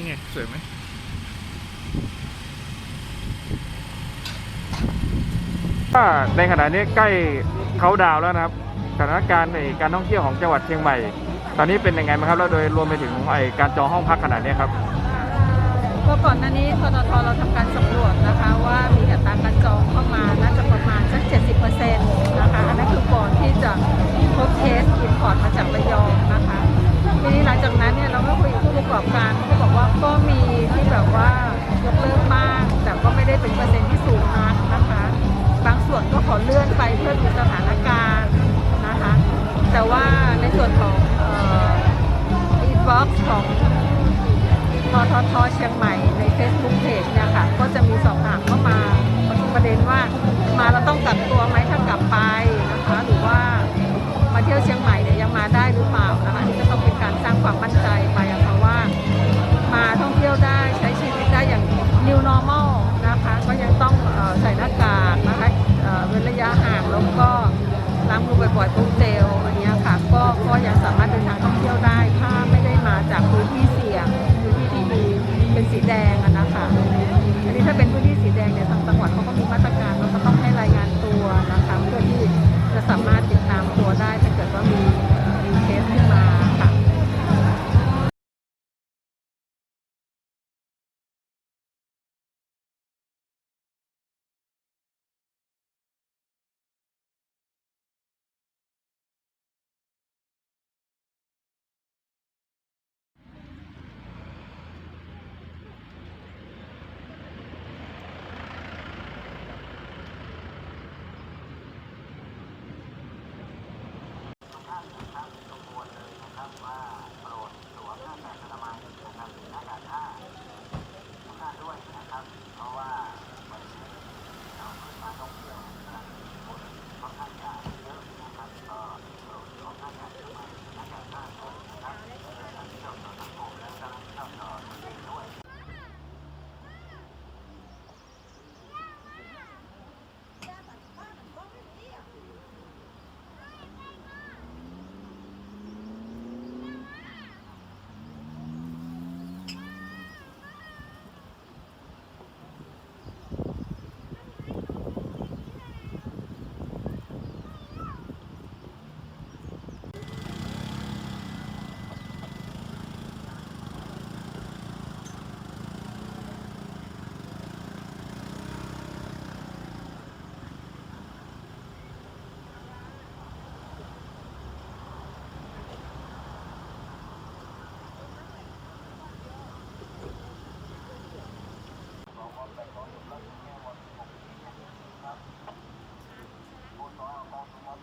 นี่ไง สวยไหมก็ในขณะนี้ใกล้เขาดาวน์แล้วนะครับสถานการณ์ในการท่องเที่ยวของจังหวัดเชียงใหม่ ตอนนี้เป็นยังไงบ้างครับ แล้วโดยรวมไปถึงไอการจองห้องพักขนาดนี้ครับก็ก่อนหน้านี้ทททเราทำการสำรวจนะคะว่ามีอัตราการจองเข้า ของทททเชียงใหม่ใน Facebook Page เนี่ยค่ะ ก็จะมีสอบถามเข้ามาประเด็นว่ามาเราต้องกักตัวไหมถ้ากลับไปนะคะ หรือว่ามาเที่ยวเชียงใหม่เนี่ยยังมาได้หรือเปล่านะคะนี่ก็ต้องเป็นการสร้างความมั่นใจไปอะค่ะว่า มาท่องเที่ยวได้ใช้ชีวิตได้อย่าง new normal นะคะ ก็ยังต้องใส่หน้ากากนะคะเอ่อเว้นระยะห่างแล้วก็ล้างมือบ่อยๆพกเจล เ